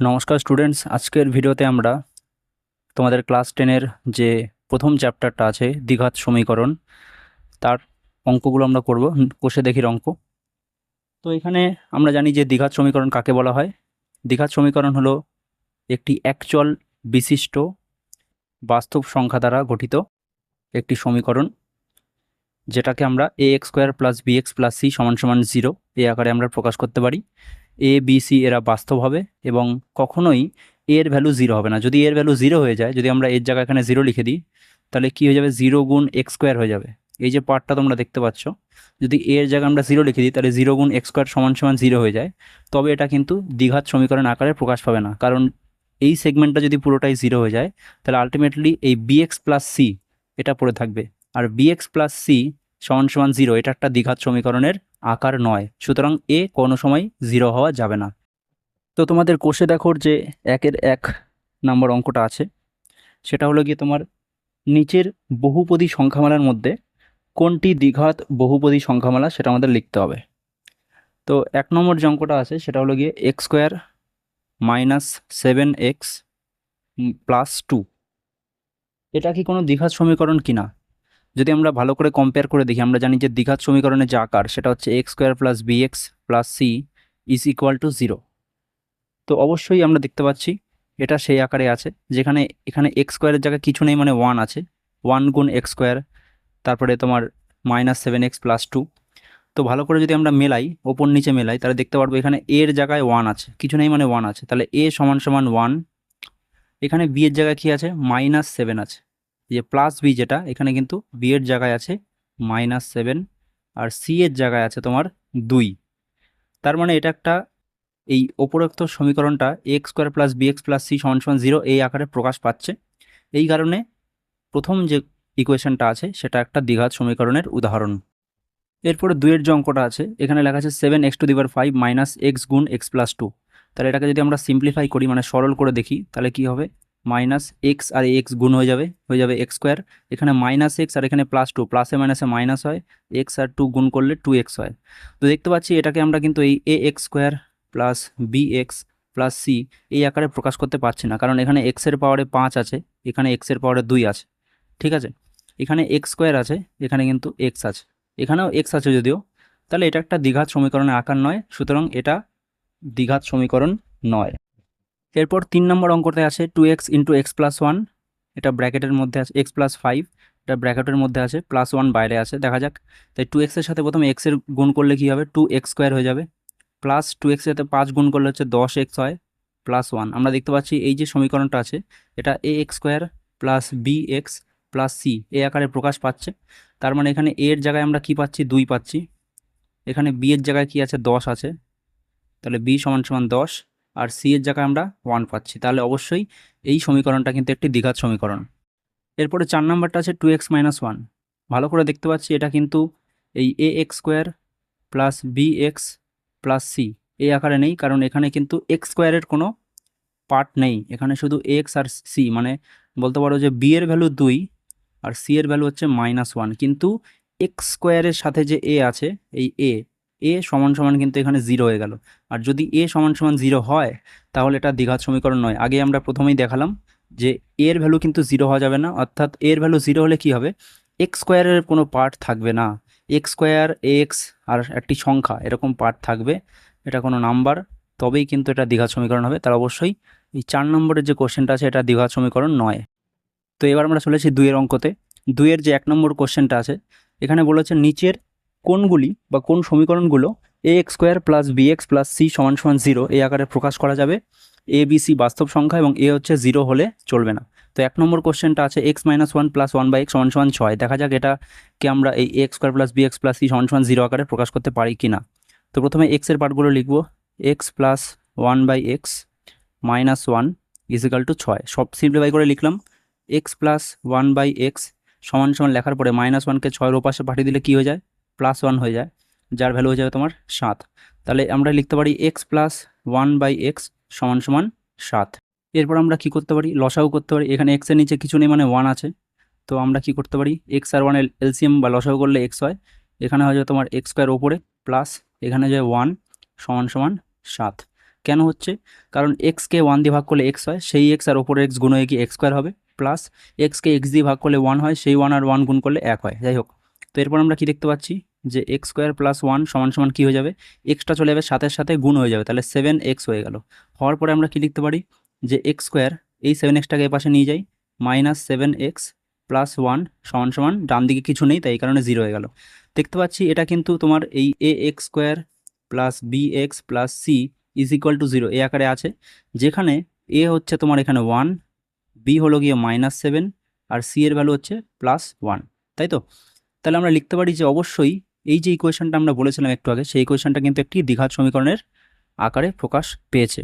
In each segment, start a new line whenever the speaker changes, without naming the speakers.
নমস্কার স্টুডেন্টস আজকের ভিডিওতে আমরা তোমাদের ক্লাস টেনের যে প্রথম চ্যাপ্টারটা আছে, দ্বিঘাত সমীকরণ, তার অঙ্কগুলো আমরা করব। কষে দেখির অঙ্ক। তো এখানে আমরা জানি যে দ্বিঘাত সমীকরণ কাকে বলা হয়? দ্বিঘাত সমীকরণ হলো একটি অ্যাকচুয়াল বিশিষ্ট বাস্তব সংখ্যা দ্বারা গঠিত একটি সমীকরণ, যেটাকে আমরা A X square plus B X plus C সমান সমান জিরো এই আকারে আমরা প্রকাশ করতে পারি। এ বি সি এরা বাস্তব হবে এবং কখনোই এর ভ্যালু জিরো হবে না। যদি এর ভ্যালু জিরো হয়ে যায়, যদি আমরা এর জায়গায় এখানে জিরো লিখে দিই, তাহলে কী হয়ে যাবে? জিরো গুণ এক্স স্কোয়ার হয়ে যাবে। এই যে পার্টটা তোমরা দেখতে পাচ্ছ, যদি এর জায়গায় আমরা জিরো লিখে দিই, তাহলে জিরো গুণ এক্স স্কোয়ার সমান সমান জিরো হয়ে যায়। তবে এটা কিন্তু দ্বিঘাত সমীকরণ আকারে প্রকাশ পাবে না, কারণ এই সেগমেন্টটা যদি পুরোটাই জিরো হয়ে যায়, তাহলে আলটিমেটলি এই বিএক্স প্লাস সি এটা পড়ে থাকবে। আর বিএক্স প্লাস সি সমান সমান জিরো। এটা একটা দ্বিঘাত সমীকরণের আকার নয়। সুতরাং এ কোনো সময় জিরো হওয়া যাবে না। তো তোমাদের কোষে দেখোর যে একের এক নম্বর অঙ্কটা আছে। সেটা হলো গিয়ে তোমার নিচের বহুপদী সংখ্যামালার মধ্যে কোনটি দ্বিঘাত বহুপদী সংখ্যামালা সেটা আমাদের লিখতে হবে। তো এক নম্বর যে অঙ্কটা আছে সেটা হলো গিয়ে X square minus seven X plus two. এটা কি কোনো দ্বিঘাত সমীকরণ কিনা? যদি আমরা ভালো করে কম্পেয়ার করে দেখি, আমরা জানি যে দ্বিঘাত সমীকরণের যে আকার, সেটা হচ্ছে X square plus B X plus C is equal to zero তো অবশ্যই আমরা দেখতে পাচ্ছি এটা সেই আকারে আছে, যেখানে, এখানে এক্স স্কোয়ারের জায়গায় কিছু নেই মানে ওয়ান আছে। ওয়ান গুণ এক্স স্কোয়ার তারপরে তোমার minus seven X plus two তো ভালো করে যদি আমরা মেলাই, ওপর নিচে মেলাই, তাহলে দেখতে পারব এখানে এর জায়গায় ওয়ান আছে। কিছু নেই মানে ওয়ান আছে। তাহলে এ সমান সমান ওয়ান এখানে বি এর জায়গায় কী আছে? মাইনাস সেভেন আছে। যে প্লাস বি যেটা, এখানে কিন্তু বি এর জায়গায় আছে মাইনাস সেভেন আর সি এর জায়গায় আছে তোমার দুই। তার মানে এটা একটা এই উপরোক্ত সমীকরণটা X square plus B X plus C সমান সমান জিরো এই আকারে প্রকাশ পাচ্ছে। এই কারণে প্রথম যে ইকুয়েশনটা আছে, সেটা একটা দ্বিঘাত সমীকরণের উদাহরণ। এরপরে দুইয়ের যে অঙ্কটা আছে, এখানে লেখা আছে সেভেন এক্স টু দিবার ফাইভ মাইনাস এক্স গুণ এক্স প্লাস টু তাহলে এটাকে যদি আমরা সিম্পলিফাই করি মানে সরল করে দেখি, তাহলে কি হবে? মাইনাস এক্স আর এক্স গুণ হয়ে যাবে হয়ে যাবে এক্স স্কোয়ার। এখানে মাইনাস এক্স আর এখানে প্লাস টু, প্লাসে মাইনাসে মাইনাস হয়, এক্স আর টু গুণ করলে টু এক্স হয়। তো দেখতে পাচ্ছি এটাকে আমরা কিন্তু এই A X square plus B X plus C এই আকারে প্রকাশ করতে পারছি না, কারণ এখানে এক্সের পাওয়ারে পাঁচ আছে, এখানে এক্সের পাওয়ারে দুই আছে, ঠিক আছে? এখানে এক্স স্কোয়ার আছে, এখানে কিন্তু এক্স আছে, এখানেও এক্স আছে যদিও। তাহলে এটা একটা দ্বিঘাত সমীকরণের আকার নয়, সুতরাং এটা দ্বিঘাত সমীকরণ নয়। এরপর তিন নম্বর অঙ্কতে আছে two X into X plus one এটা ব্র্যাকেটের মধ্যে আছে এক্স প্লাস ফাইভ এটা ব্র্যাকেটের মধ্যে আছে প্লাস ওয়ান বাইরে আছে, দেখা যাক। তাই টু এক্সের সাথে প্রথমে এক্সের গুণ করলে কী হবে? টু এক্স স্কোয়ার হয়ে যাবে। প্লাস টু এক্সের সাথে পাঁচ গুণ করলে হচ্ছে দশ এক্স হয় প্লাস ওয়ান আমরা দেখতে পাচ্ছি এই যে সমীকরণটা আছে, এটা A X square plus B X plus C এ আকারে প্রকাশ পাচ্ছে। তার মানে এখানে এর জায়গায় আমরা কি পাচ্ছি? দুই পাচ্ছি। এখানে বি এর জায়গায় কি আছে? দশ আছে। তাহলে বি সমান সমান দশ। আর সি এর জায়গায় আমরা ওয়ান পাচ্ছি। তাহলে অবশ্যই এই সমীকরণটা কিন্তু একটি দ্বিঘাত সমীকরণ। এরপরে চার নাম্বারটা আছে টু এক্স মাইনাস ওয়ান ভালো করে দেখতে পাচ্ছি এটা কিন্তু এই A X square plus B X plus C এই আকারে নেই, কারণ এখানে কিন্তু এক্স স্কোয়ারের কোনো পার্ট নেই। এখানে শুধু এক্স আর সি মানে বলতে পারো যে বি এর ভ্যালু দুই আর সি এর ভ্যালু হচ্ছে মাইনাস ওয়ান কিন্তু এক্স স্কোয়ারের সাথে যে এ আছে, এই এ এ সমান সমান কিন্তু এখানে জিরো হয়ে গেল। আর যদি এ সমান সমান জিরো হয়, তাহলে এটা দ্বিঘাত সমীকরণ নয়। আগে আমরা প্রথমেই দেখালাম যে এর ভ্যালু কিন্তু জিরো হওয়া যাবে না, অর্থাৎ এর ভ্যালু জিরো হলে কি হবে? এক্স স্কোয়ারের কোনো পার্ট থাকবে না। এক্স স্কোয়ার এক্স আর একটি সংখ্যা এরকম পার্ট থাকবে। এটা কোনো নাম্বার তবেই কিন্তু এটা দ্বিঘাত সমীকরণ হবে। তার অবশ্যই এই চার নম্বরের যে কোশ্চেনটা আছে, এটা দ্বিঘাত সমীকরণ নয়। তো এবার আমরা চলেছি দুইয়ের অঙ্কতে। দুইয়ের যে এক নম্বর কোশ্চেনটা আছে, এখানে বলেছে নিচের কোনগুলি বা কোন সমীকরণগুলো A X square plus B X plus C সমান সমান জিরো এই আকারে প্রকাশ করা যাবে? এ বি সি বাস্তব সংখ্যা এবং এ হচ্ছে জিরো হলে চলবে না। তো এক নম্বর কোশ্চেনটা আছে X minus one plus one by X সমান সমান ছয়। দেখা যাক এটাকে আমরা এই X square plus B X plus C সমান সমান জিরো আকারে প্রকাশ করতে পারি কি না তো প্রথমে এক্সের পার্টগুলো লিখব। X plus one by X minus one is equal to ছয়। সব সিম্পলিফাই করে লিখলাম। X plus one by X সমান সমান লেখার পরে মাইনাস ওয়ানকে ছয়ের ওপাশে পাঠিয়ে দিলে কী হয়ে যায়? প্লাস ওয়ান হয়ে যায়, যার ভ্যালু হয়ে যাবে তোমার সাত। তাহলে আমরা লিখতে পারি X plus one by X সমান সমান সাত। এরপর আমরা কি করতে পারি? লসাও করতে পারি। এখানে এক্সের নিচে কিছু নেই মানে ওয়ান আছে। তো আমরা কি করতে পারি? এক্স আর ওয়ানের এলসিএম বা লসাও করলে এক্স হয়। এখানে হয়ে যাবে তোমার এক্স স্কোয়ার ওপরে প্লাস এখানে যে ওয়ান সমান সমান সাত। কেন হচ্ছে? কারণ এক্সকে ওয়ান দিয়ে ভাগ করলে এক্স হয়। সেই এক্স আর ওপরে এক্স গুণ হয়ে গিয়ে এক্স স্কোয়ার হবে। প্লাস এক্সকে এক্স দিয়ে ভাগ করলে ওয়ান হয়। সেই ওয়ান আর ওয়ান গুণ করলে এক হয়। যাই হোক। তো এরপর আমরা কি দেখতে পাচ্ছি? যে এক্স স্কোয়ার প্লাস ওয়ান সমান সমান কী হয়ে যাবে? এক্সটা চলে যাবে সাথে সাথে গুণ হয়ে যাবে, তাহলে সেভেন এক্স হয়ে গেল। হওয়ার পরে আমরা কী লিখতে পারি? যে এক্স স্কোয়ার এই সেভেন এক্সটাকে এ পাশে নিয়ে যাই minus seven x plus one সমান সমান, ডান দিকে কিছু নেই, তাই এই কারণে জিরো হয়ে গেল। দেখতে পাচ্ছি এটা কিন্তু তোমার এই a x square plus b x plus c is equal to zero এই আকারে আছে। যেখানে এ হচ্ছে তোমার এখানে ওয়ান বি হলো গিয়ে মাইনাস সেভেন আর সি এর ভ্যালু হচ্ছে প্লাস ওয়ান তাই তো? তাহলে আমরা লিখতে পারি যে অবশ্যই এই যে ইকুয়েশনটা আমরা বলেছিলাম একটু আগে, সেই ইকুয়েশনটা কিন্তু একটি দ্বিঘাত সমীকরণের আকারে প্রকাশ পেয়েছে।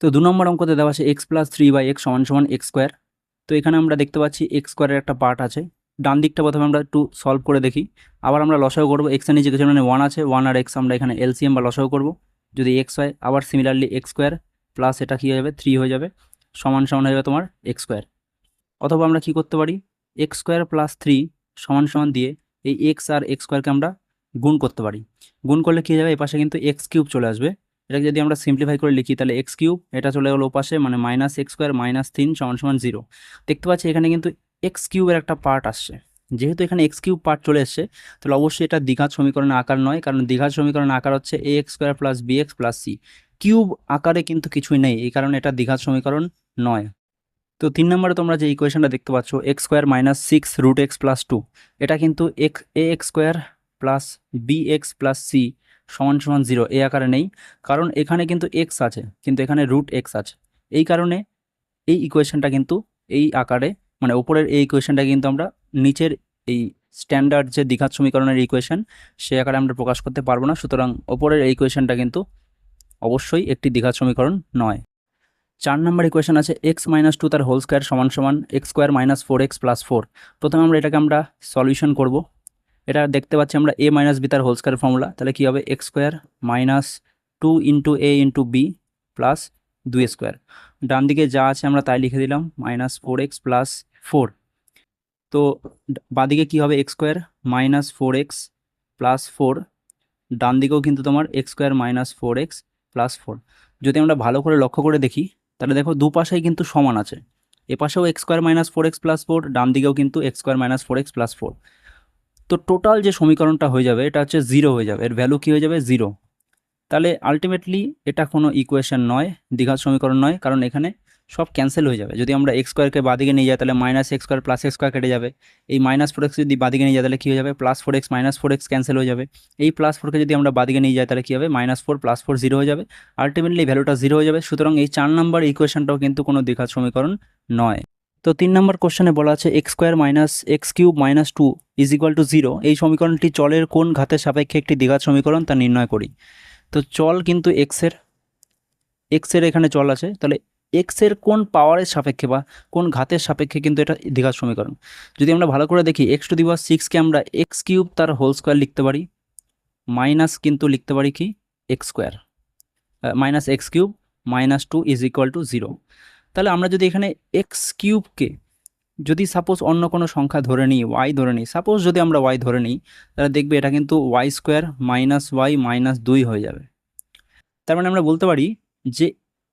তো দু নম্বর অঙ্কতে দেওয়া আছে x plus three by x সমান সমান এক্স স্কোয়ার তো এখানে আমরা দেখতে পাচ্ছি এক্স স্কোয়ারের একটা পার্ট আছে। ডান দিকটা প্রথমে আমরা একটু সলভ করে দেখি। আবার আমরা লসাগু করব এক্সের নিচে কিছু মানে ওয়ান আছে ওয়ান আর এক্স আমরা এখানে এলসিএম বা লসাগু করব। যদি এক্স হয়, আবার সিমিলারলি এক্স স্কোয়ার প্লাস এটা কী হয়ে যাবে? থ্রি হয়ে যাবে। সমান সমান হয়ে যাবে তোমার এক্স স্কোয়ার অথবা আমরা কি করতে পারি? এক্স স্কোয়ার প্লাস থ্রি সমান সমান দিয়ে এই এক্স আর এক্স স্কোয়ারকে আমরা গুণ করতে পারি। গুণ করলে কী যাবে? এই পাশে কিন্তু এক্স কিউব চলে আসবে। এটাকে যদি আমরা সিম্পলিফাই করে লিখি, তাহলে এক্স কিউব এটা চলে গেলো পাশে মানে মাইনাস এক্স স্কোয়ার মাইনাস তিন সমান সমান জিরো দেখতে পাচ্ছি এখানে কিন্তু এক্স কিউবের একটা পার্ট আসছে। যেহেতু এখানে এক্স কিউব পার্ট চলে এসছে, তাহলে অবশ্যই এটা দীঘার সমীকরণের আকার নয়, কারণ দীঘার সমীকরণের আকার হচ্ছে a x square plus b x plus c cube আকারে কিন্তু কিছুই নেই, এই কারণে এটা দীঘার সমীকরণ নয়। তো তিন নম্বরে তোমরা যে ইকুয়েশনটা দেখতে পাচ্ছ x square minus six root x plus two এটা কিন্তু x a x square plus b x plus c সমান সমান জিরো এ আকারে নেই। কারণ এখানে কিন্তু এক্স আছে, কিন্তু এখানে রুট এক্স আছে। এই কারণে এই ইকুয়েশনটা কিন্তু এই আকারে মানে ওপরের এই ইকুয়েশনটা কিন্তু আমরা নিচের এই স্ট্যান্ডার্ড যে দ্বিঘাত সমীকরণের ইকুয়েশন সে আকারে আমরা প্রকাশ করতে পারব না। সুতরাং ওপরের এই ইকুয়েশনটা কিন্তু অবশ্যই একটি দ্বিঘাত সমীকরণ নয়। চার নম্বর ইকুয়েশন আছে এক্স মাইনাস টু তার হোল স্কোয়ার সমান সমান x square minus four x plus four প্রথমে আমরা এটাকে আমরা সলিউশন করব। এটা দেখতে পাচ্ছি আমরা এ মাইনাস বি তার হোল স্কোয়ার ফর্মুলা তাহলে কী হবে? X square minus two into a into b plus দুই স্কোয়ার ডান দিকে যা আছে আমরা তাই লিখে দিলাম minus four x plus four তো বাদিকে কী হবে? X square minus four x plus four ডান দিকেও কিন্তু তোমার x square minus four x plus four যদি আমরা ভালো করে লক্ষ্য করে দেখি তাহলে দেখো দুপাশেই কিন্তু সমান আছে। এপাশেও x square minus four x plus four ডান দিকেও কিন্তু x square minus four x plus four তো টোটাল যে সমীকরণটা হয়ে যাবে, এটা হচ্ছে জিরো হয়ে যাবে। এর ভ্যালু কী হয়ে যাবে? জিরো তাহলে আলটিমেটলি এটা কোনো ইকুয়েশন নয় দীঘার সমীকরণ নয়, কারণ এখানে সব ক্যান্সেল হয়ে যাবে। যদি আমরা এক্স স্কোয়ারকে বাদিকে নিয়ে যাই, তাহলে minus x square plus x square কেটে যাবে। এই মাইনাস ফোর এক্স যদি বাদিকে নিয়ে যায় তাহলে কী হয়ে যাবে? Plus four x minus four x cancel হয়ে যাবে। এই প্লাস ফোরকে যদি আমরা বাদিকে নিয়ে যাই, তাহলে কী হবে? Minus four plus four zero হয়ে যাবে। আলটিমেটলি ভ্যালুটা জিরো হয়ে যাবে। সুতরাং এই চার নম্বর ইকুয়েশনটাও কিন্তু কোনো দ্বিঘাত সমীকরণ নয়। তো তিন নম্বর কোশ্চেনে বলা আছে x square minus x cube minus two is equal to zero এই সমীকরণটি চলের কোন ঘাতের সাপেক্ষে একটি দ্বিঘাত সমীকরণ তা নির্ণয় করি। তো চল কিন্তু এক্সের এক্সের এখানে চল আছে। তাহলে এক্সের কোন পাওয়ারের সাপেক্ষে বা কোন ঘাতের সাপেক্ষে কিন্তু এটা দ্বিঘাত সমীকরণ। যদি আমরা ভালো করে দেখি এক্স টু দি পাওয়ার সিক্সকে আমরা এক্স কিউব তার হোল স্কোয়ার লিখতে পারি। মাইনাস কিন্তু লিখতে পারি কি? X square minus x cube minus two is equal to zero তাহলে আমরা যদি এখানে এক্স কিউবকে যদি সাপোজ অন্য কোনো সংখ্যা ধরে নিই ওয়াই ধরে নিই সাপোজ যদি আমরা ওয়াই ধরে নিই, তাহলে দেখবে এটা কিন্তু y square minus y minus দুই হয়ে যাবে। তার মানে আমরা বলতে পারি যে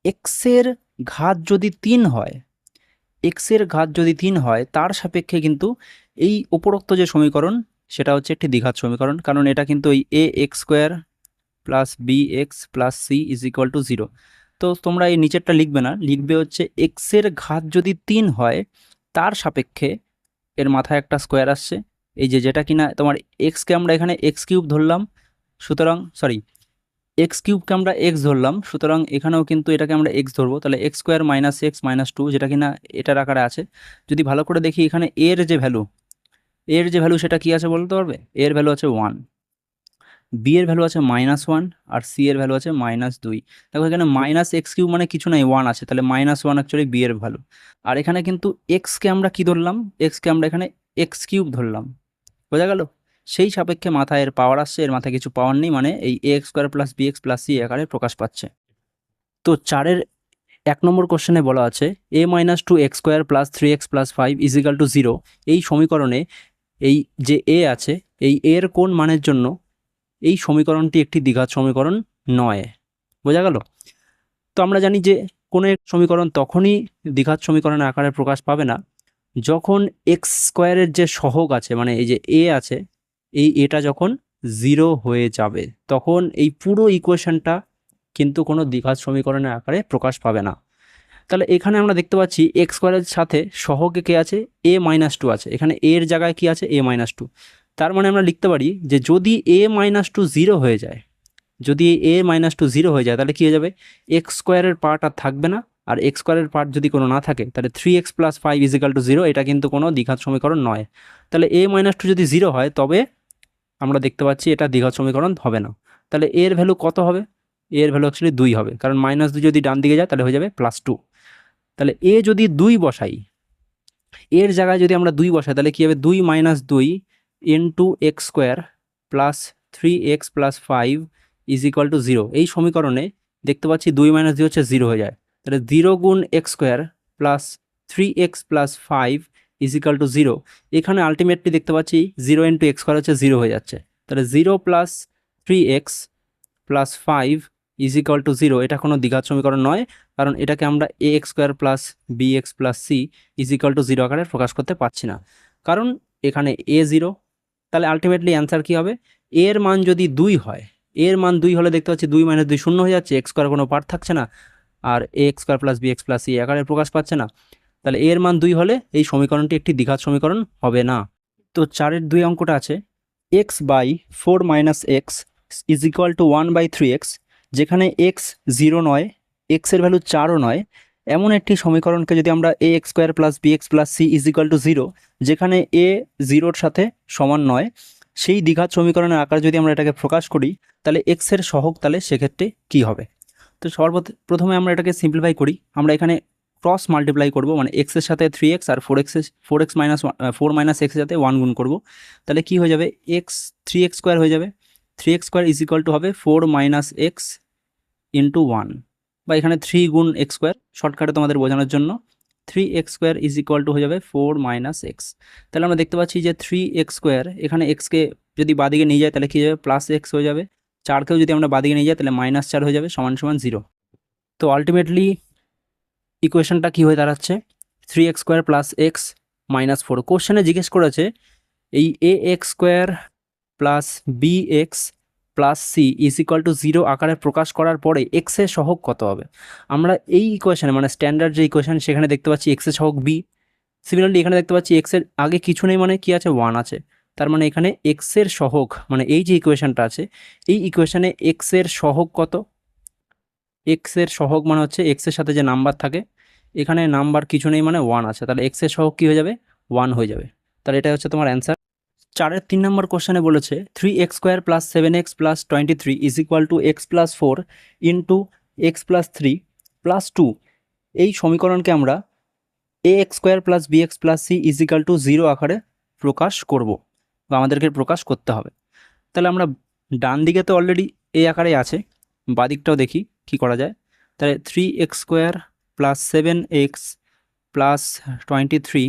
এক্সের ঘাত যদি তিন হয়, এক্সের ঘাত যদি তিন হয়, তার সাপেক্ষে কিন্তু এই উপরোক্ত যে সমীকরণ, সেটা হচ্ছে একটি দ্বিঘাত সমীকরণ। কারণ এটা কিন্তু ওই a x square plus b x plus c is equal to zero তো তোমরা এই নিচেরটা লিখবে না, লিখবে হচ্ছে এক্সের ঘাত যদি তিন হয়, তার সাপেক্ষে এর মাথায় একটা স্কোয়ার আসছে। এই যে যেটা কিনা তোমার এক্সকে আমরা এখানে এক্স কিউব ধরলাম, সুতরাং সরি এক্স কিউবকে আমরা এক্স ধরলাম, সুতরাং এখানেও কিন্তু এটাকে আমরা এক্স ধরবো। তাহলে x square minus x minus two যেটা কিনা এটার আকারে আছে। যদি ভালো করে দেখি, এখানে এর যে ভ্যালু এর যে ভ্যালু সেটা কি আছে বলতে পারবে? এর ভ্যালু আছে ওয়ান বি এর ভ্যালু আছে মাইনাস ওয়ান আর সি এর ভ্যালু আছে মাইনাস দুই দেখো, এখানে মাইনাস এক্স কিউব মানে কিছু নাই ওয়ান আছে। তাহলে মাইনাস ওয়ান অ্যাকচুয়ালি বি এর ভ্যালু আর এখানে কিন্তু এক্সকে আমরা কি ধরলাম? এক্সকে আমরা এখানে এক্স কিউব ধরলাম। বোঝা গেল? সেই সাপেক্ষে মাথায় এর পাওয়ার আসছে, এর মাথায় কিছু পাওয়ার নেই মানে এই a x square plus b x plus c আকারে প্রকাশ পাচ্ছে। তো চারের এক নম্বর কোশ্চেনে বলা আছে a minus two x square plus three x plus five is equal to zero এই সমীকরণে এই যে এ আছে, এই এর কোন মানের জন্য এই সমীকরণটি একটি দ্বিঘাত সমীকরণ নয়। বোঝা গেল? তো আমরা জানি যে কোনো এক সমীকরণ তখনই দ্বিঘাত সমীকরণের আকারে প্রকাশ পাবে না, যখন এক্স স্কোয়ারের যে সহগ আছে মানে এই যে এ আছে এই এটা যখন জিরো হয়ে যাবে, তখন এই পুরো ইকুয়েশনটা কিন্তু কোনো দ্বিঘাত সমীকরণের আকারে প্রকাশ পাবে না। তাহলে এখানে আমরা দেখতে পাচ্ছি এক্স স্কোয়ারের সাথে সহগে কে আছে? এ মাইনাস টু আছে। এখানে এর জায়গায় কি আছে? এ মাইনাস টু তার মানে আমরা লিখতে পারি যে যদি এ মাইনাস টু জিরো হয়ে যায়, যদি এ মাইনাস টু জিরো হয়ে যায়, তাহলে কী হয়ে যাবে? এক্স স্কোয়ারের পার্ট আর থাকবে না। আর এক্স স্কোয়ারের পার্ট যদি কোনো না থাকে, তাহলে three x plus five is equal to zero এটা কিন্তু কোনো দ্বিঘাত সমীকরণ নয়। তাহলে এ মাইনাস টু যদি জিরো হয়, তবে আমরা দেখতে পাচ্ছি এটা দ্বিঘাত সমীকরণ হবে না। তাহলে এর ভ্যালু কত হবে? এর ভ্যালু অ্যাকচুয়ালি দুই হবে। কারণ মাইনাস দুই যদি ডান দিকে যায়, তাহলে হয়ে যাবে প্লাস টু তাহলে এ যদি দুই বসাই, এর জায়গায় যদি আমরা দুই বসাই, তাহলে কী হবে? দুই মাইনাস দুই into x square plus three x plus five is equal to zero এই সমীকরণে দেখতে পাচ্ছি দুই মাইনাস দুই হচ্ছে জিরো হয়ে যায়। তাহলে জিরো গুণ x square plus three x plus five is equal to zero এখানে আলটিমেটলি দেখতে পাচ্ছি জিরো ইন্টু এক্স স্কোয়ার হচ্ছে জিরো হয়ে যাচ্ছে। তাহলে zero plus three x plus five is to zero এটা কোনো দ্বিঘাত সমীকরণ নয়, কারণ এটাকে আমরা a x square plus b x plus c is to zero আকারে প্রকাশ করতে পারছি না। কারণ এখানে এ জিরো তাহলে আলটিমেটলি অ্যান্সার কী হবে? এর মান যদি দুই হয় এর মান দুই হলে দেখতে পাচ্ছি দুই মাইনাস দুই শূন্য হয়ে যাচ্ছে এক্স স্কোয়ার কোনো পার্ট থাকছে না, আর a x square plus b x plus c আকারে প্রকাশ পাচ্ছে না। তাহলে এর মান দুই হলে এই সমীকরণটি একটি দ্বিঘাত সমীকরণ হবে না। তো চারের দুই অঙ্কটা আছে। X by four minus x is equal to one by three x যেখানে এক্স জিরো নয় এক্সের ভ্যালু চারও নয়। এমন একটি সমীকরণকে যদি আমরা a x square plus b x plus c is equal to zero যেখানে এ জিরোর সাথে সমান নয়, সেই দ্বিঘাত সমীকরণের আকার যদি আমরা এটাকে প্রকাশ করি, তাহলে এক্সের সহগ তাহলে সেক্ষেত্রে কী হবে? তো সর্ব প্রথমে আমরা এটাকে সিম্পলিফাই করি। আমরা এখানে ক্রস মাল্টিপ্লাই করব মানে এক্সের সাথে থ্রি এক্স আর ফোর এক্সের four x minus four minus এক্সের সাথে ওয়ান গুণ করব, তাহলে কী হয়ে যাবে? এক্স থ্রি এক্স স্কোয়ার হয়ে যাবে। Three x square is equal to হবে four minus x into one বা এখানে থ্রি গুণ এক্স স্কোয়ার শর্টকাটে তোমাদের বোঝানোর জন্য three x square is equal to হয়ে যাবে ফোর মাইনাস এক্স তাহলে আমরা দেখতে পাচ্ছি যে থ্রি এক্স স্কোয়ার এখানে এক্সকে যদি বাদিকে নিয়ে যায়, তাহলে কী যাবে? প্লাস এক্স হয়ে যাবে, চারকেও যদি আমরা বাদিকে নিয়ে যাই, তাহলে মাইনাস চার হয়ে যাবে, সমান সমান জিরো তো আলটিমেটলি ইকুয়েশনটা কী হয়ে দাঁড়াচ্ছে? Three x square plus x minus four কোশ্চেনে জিজ্ঞেস করেছে, এই a x square plus b x plus c is equal to zero আকারে প্রকাশ করার পরে এক্সের সহগ কত হবে? আমরা এই ইকুয়েশনে মানে স্ট্যান্ডার্ড যে ইকুয়েশন সেখানে দেখতে পাচ্ছি এক্সের সহগ বি সিমিলারলি এখানে দেখতে পাচ্ছি এক্সের আগে কিছু নেই মানে কি আছে? ওয়ান আছে। তার মানে এখানে এক্সের সহগ মানে এই যে ইকুয়েশনটা আছে, এই ইকুয়েশনে এক্সের সহগ কত? এক্সের সহগ মানে হচ্ছে এক্সের সাথে যে নাম্বার থাকে, এখানে নাম্বার কিছু নেই মানে ওয়ান আছে। তাহলে এক্সের সহগ কী হয়ে যাবে? ওয়ান হয়ে যাবে। তাহলে এটা হচ্ছে তোমার অ্যান্সার চারের তিন নম্বর কোশ্চেনে বলেছে three x square plus seven x plus twenty three is equal to x plus four into x plus three plus two এই সমীকরণকে আমরা a x square plus b x plus c is equal to zero আকারে প্রকাশ করব বা আমাদেরকে প্রকাশ করতে হবে। তাহলে আমরা ডান দিকে তো অলরেডি এই আকারে আছে, বাদিকটাও দেখি। কি করা যায়? তাহলে three x square plus seven x plus twenty three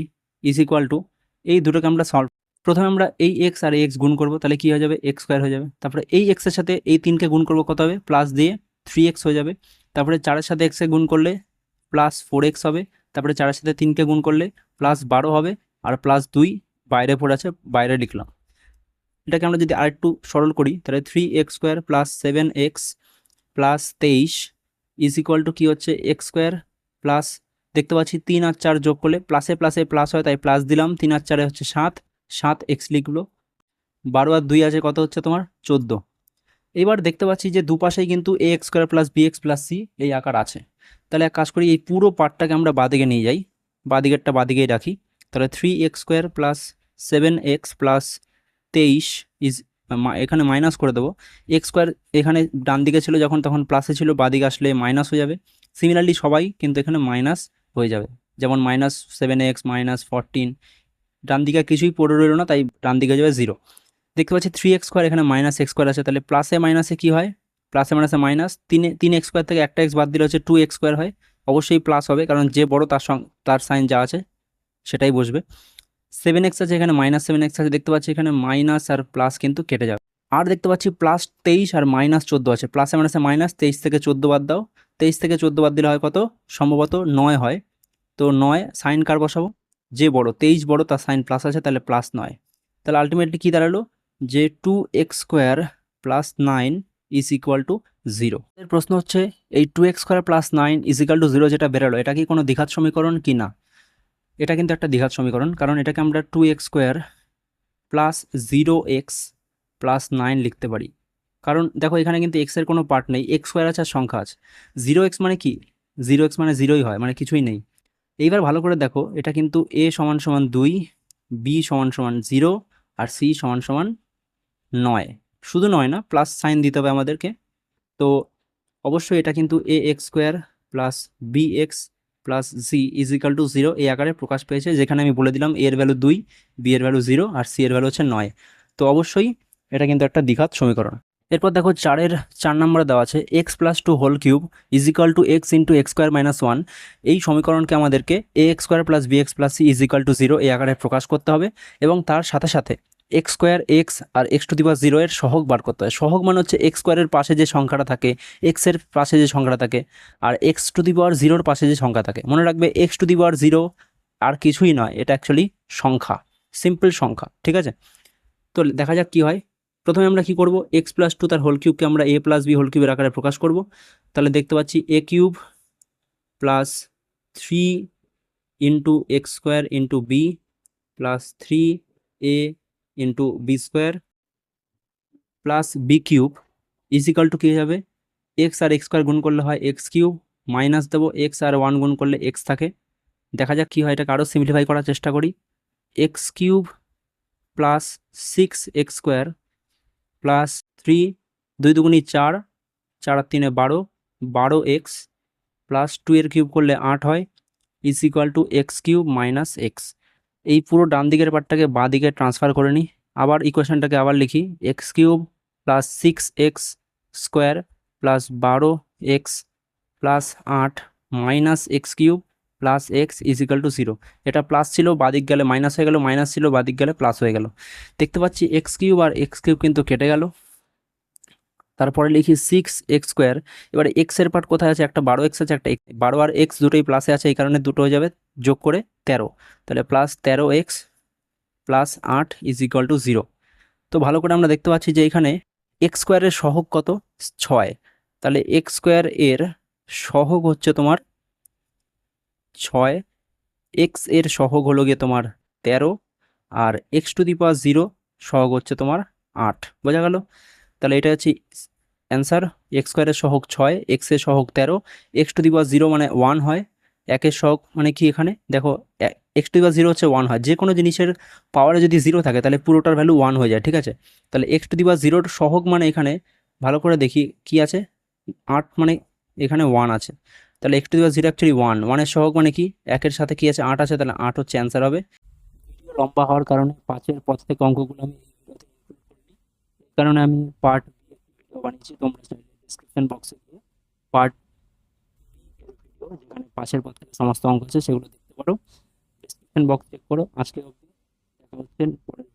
is equal to এই দুটোকে আমরা সলভ প্রথমে আমরা এই এক্স আর এক্স গুণ করব, তাহলে কী হয়ে যাবে? এক্স স্কোয়ার হয়ে যাবে। তারপরে এই এক্সের সাথে এই তিনকে গুণ করব কত হবে? প্লাস দিয়ে থ্রি এক্স হয়ে যাবে। তারপরে চারের সাথে এক্সে গুণ করলে প্লাস ফোর এক্স হবে। তারপরে চারের সাথে তিনকে গুণ করলে প্লাস বারো হবে। আর প্লাস দুই বাইরে পড়ে আছে, বাইরে লিখলাম। এটাকে আমরা যদি আরেকটু সরল করি, তাহলে three x square plus seven x plus তেইশ ইজ ইকুয়াল টু কী হচ্ছে? এক্স স্কোয়ার প্লাস দেখতে পাচ্ছি তিন আর চার যোগ করলে প্লাসে প্লাসে প্লাস হয়, তাই প্লাস দিলাম। তিন আর চারে হচ্ছে সাত সাত এক্স লিখলো। বারো আর দুই আছে কত হচ্ছে তোমার? চোদ্দ। এবার দেখতে পাচ্ছি যে দুপাশেই কিন্তু a x square plus b x plus c এই আকার আছে। তাহলে এক কাজ করি, এই পুরো পার্টটাকে আমরা বাদিকে নিয়ে যাই। বাদিকেরটা বাদিকেই রাখি। তাহলে three x square plus seven x plus তেইশ ইজ এখানে মাইনাস করে দেবো। এক্স স্কোয়ার এখানে ডান দিকে ছিল, যখন তখন প্লাসে ছিল, বাদিকে আসলে মাইনাস হয়ে যাবে। সিমিলারলি সবাই কিন্তু এখানে মাইনাস হয়ে যাবে। যেমন minus seven x minus fourteen ডান দিকে কিছুই পড়ে রইল না, তাই ডান দিকে যাবে জিরো দেখতে পাচ্ছি থ্রি এক্স স্কোয়ার এখানে মাইনাস এক্স স্কোয়ার আছে। তাহলে প্লাসে মাইনাসে কী হয়? প্লাসে মাইনাসে মাইনাস তিনে তিন এক্স স্কোয়ার থেকে একটা এক্স বাদ দিলে হচ্ছে টু এক্স স্কোয়ার হয়। অবশ্যই প্লাস হবে, কারণ যে বড় তার সঙ্গে তার সাইন যা আছে, সেটাই বসবে। সেভেন এক্স আছে, এখানে মাইনাস সেভেন এক্স আছে, দেখতে পাচ্ছি এখানে মাইনাস আর প্লাস কিন্তু কেটে যাবে। আর দেখতে পাচ্ছি প্লাস তেইশ আর মাইনাস চোদ্দ আছে। প্লাসে মাইনাসে মাইনাস তেইশ থেকে চোদ্দ বাদ দাও। তেইশ থেকে চোদ্দ বাদ দিলে হয় কত? সম্ভবত নয় হয়। তো নয় সাইন কার বসাবো? যে বড়, তেইশ বড়, তার সাইন প্লাস আছে, তাহলে প্লাস নয়। তাহলে আলটিমেটলি কী দাঁড়াল? যে two x square plus nine is equal to zero এর প্রশ্ন হচ্ছে, এই two x square plus nine is equal to zero যেটা বেরোলো, এটা কি কোনো দ্বিঘাত সমীকরণ কি না? এটা কিন্তু একটা দ্বিঘাত সমীকরণ, কারণ এটাকে আমরা two x square plus zero x plus nine লিখতে পারি। কারণ দেখো এখানে কিন্তু এক্সের কোনো পার্ট নেই এক্স স্কোয়ার আছে আর সংখ্যা আছে। জিরো এক্স মানে কি? জিরো এক্স মানে জিরোই হয় মানে কিছুই নেই। এইবার ভালো করে দেখো, এটা কিন্তু এ সমান সমান দুই বি সমান সমান জিরো আর সি সমান সমান নয়। শুধু নয় না প্লাস সাইন দিতে হবে আমাদেরকে। তো অবশ্যই এটা কিন্তু a x square plus b x plus c is equal to zero এই আকারে প্রকাশ পেয়েছে, যেখানে আমি বলে দিলাম এর ভ্যালু দুই বি এর ভ্যালু জিরো আর সি এর ভ্যালু হচ্ছে নয়। তো অবশ্যই এটা কিন্তু একটা দ্বিঘাত সমীকরণ। এরপর দেখো চারের চার নম্বরে দেওয়া আছে x plus two whole cube is equal to x into x square minus one এই সমীকরণকে আমাদেরকে a x square plus b x plus c is equal to zero এই আকারে প্রকাশ করতে হবে এবং তার সাথে সাথে x square x R x to the power zero এর সহগ বার করতে হয়। সহগ মানে হচ্ছে এক্স স্কোয়ারের পাশে যে সংখ্যাটা থাকে এক্সের পাশে যে সংখ্যাটা থাকে আর এক্স টু দি পাওয়ার জিরোর পাশে যে সংখ্যা থাকে। মনে রাখবে x to the power zero আর কিছুই নয়, এটা অ্যাকচুয়ালি সংখ্যা সিম্পল সংখ্যা, ঠিক আছে? তো দেখা যাক কি হয়। প্রথমে আমরা কি করব? এক্স প্লাস টু তার হোল কিউবকে আমরা এ প্লাস বি হোল কিউবের আকারে প্রকাশ করব। তাহলে দেখতে পাচ্ছি a cube plus three into x square into b plus three a into b square plus b cube is equal to কী হয়ে যাবে? এক্স আর এক্স স্কোয়ার গুণ করলে হয় এক্স কিউব মাইনাস দেবো এক্স আর ওয়ান গুণ করলে এক্স থাকে। দেখা যাক কী হয়, এটাকে আরও সিম্পলিফাই করার চেষ্টা করি। X cube plus six x square plus three দুই দুগুনি চার চার আর তিনে বারো বারো এক্স প্লাস টু এর কিউব করলে আট হয় is equal to x cube minus x এই পুরো ডান দিকের পার্টটাকে বাঁ দিকে ট্রান্সফার করে নিই। আবার ইকুয়েশনটাকে আবার লিখি। X cube plus six x square plus বারো এক্স প্লাস আট minus x cube plus x is is equal to zero এটা প্লাস ছিল, বাদিক গেলে মাইনাস হয়ে গেল মাইনাস ছিল, বাদিক গেলে প্লাস হয়ে গেল। দেখতে পাচ্ছি এক্স কিউব আর এক্স কিউব কিন্তু কেটে গেল। তারপরে লিখি সিক্স এক্স স্কোয়ার এবার এক্সের পার্ট কোথায় আছে? একটা বারো এক্স আছে, একটা বারো আর এক্স দুটোই প্লাসে আছে, এই কারণে দুটো হয়ে যাবে যোগ করে তেরো। তাহলে প্লাস তেরো এক্স প্লাস আট ইজ ইকুয়াল টু জিরো তো ভালো করে আমরা দেখতে পাচ্ছি যে এখানে এক্স স্কোয়ারের সহগ কত? ছয়। তাহলে এক্স স্কোয়ার এর সহগ হচ্ছে তোমার ছয়। এক্সের সহগ হলো গিয়ে তোমার তেরো। আর x to the power zero সহগ হচ্ছে তোমার আট। বোঝা গেল? তাহলে এটা হচ্ছে অ্যান্সার এক্স স্কোয়ারের সহগ ছয় এক্সের সহগ তেরো x to the power zero মানে ওয়ান হয় একের সহগ মানে কি এখানে? দেখো x to the power zero হচ্ছে ওয়ান হয়, যে কোনো জিনিসের পাওয়ারে যদি জিরো থাকে, তাহলে পুরোটার ভ্যালু ওয়ান হয়ে যায়, ঠিক আছে? তাহলে এক্স টু দি পাওয়ার জিরোর সহগ মানে এখানে, ভালো করে দেখি কি আছে? আট মানে এখানে ওয়ান আছে। তাহলে x to the power zero actually one ওয়ানের সহগ মানে কি? একের সাথে কি আছে? আট আছে, তাহলে আট হচ্ছে অ্যান্সার হবে। লম্বা হওয়ার কারণে পাঁচের পথ থেকে অঙ্কগুলো আমি কারণে আমি পার্ট বানিয়েছি, তোমরা চাইলে ডিসক্রিপশন বক্সে গিয়ে পার্ট ভিডিও যেখানে পাশের পথে সমস্ত অঙ্ক আছে, সেগুলো দেখতে পারো। ডিসক্রিপশন বক্স চেক করো, আজকে অবধি দেখা হচ্ছে, পরের